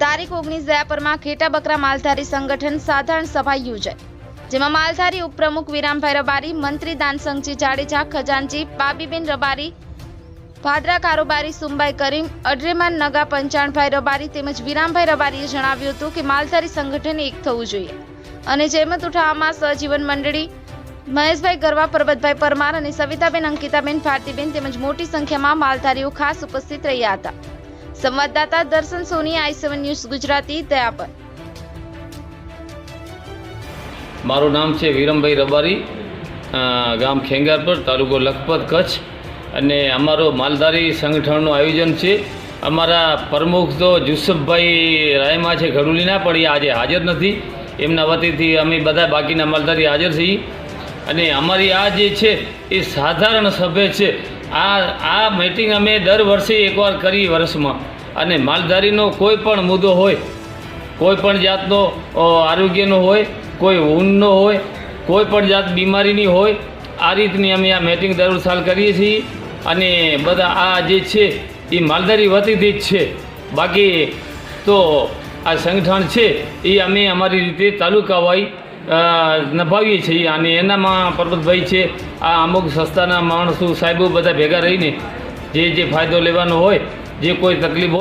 તારીખ ઓગણીસ દયાપરમાં ખેટા બકરા માલધારી સંગઠન સાધારણ સભા યોજાઈ, જેમાં માલધારી ઉપપ્રમુખ વિરામભાઈ રબારી, મંત્રી દાનસંગજી જાડેજા, ખજાનજી બાબીબેન રબારી, ભાદરા કારોબારી સુંબાઈ કરીમ અડ્રેમાન નગા પંચાણભાઈ રબારી તેમજ વિરામભાઈ રબારીએ જણાવ્યું હતું કે માલધારી સંગઠન એક થવું જોઈએ. અને જહેમત ઉઠાવવામાં સહજીવન મંડળી, મહેશભાઈ ગરવા, પરબતભાઈ પરમાર અને સવિતાબેન અંકિતાબેન ભારતીબેન તેમજ મોટી સંખ્યામાં માલધારીઓ ખાસ ઉપસ્થિત રહ્યા હતા. સંવાદદાતા Darshan Soni I seven news Gujarati Dayapar મારું નામ છે વિરમભાઈ રબારી ગામ ખેંગારપર, તાલુકો લખપત, કચ્છ. અને અમારો માલધારી સંગઠનનું આયોજન છે. અમારા પ્રમુખ તો જુસફભાઈ રાયમા છે ઘડુલીના, પણ એ આજે હાજર નથી. એમના વતીથી અમે બધા બાકીના માલધારી હાજર છીએ. અને અમારી આ જે છે, એ સાધારણ સભ્ય છે. આ આ મિટિંગ અમે દર વર્ષે એકવાર કરી વર્ષમાં. અને માલધારીનો કોઈ પણ મુદ્દો હોય, કોઈ પણ જાતનો આરોગ્યનો હોય, કોઈ ઊનનો હોય, કોઈ પણ જાત બીમારીની હોય, આ રીતની અમે આ મિટિંગ દર સાલ કરીએ છીએ. અને બધા આ જે છે, એ માલધારી વતીથી જ છે. બાકી તો આ સંગઠન છે, એ અમે અમારી રીતે તાલુકાવાઈ નભાવીએ છીએ. અને એનામાં પરબતભાઈ છે, આ અમુક સંસ્થાના માણસો, સાહેબો બધા ભેગા રહીને જે જે ફાયદો લેવાનો હોય, જે કોઈ તકલીફ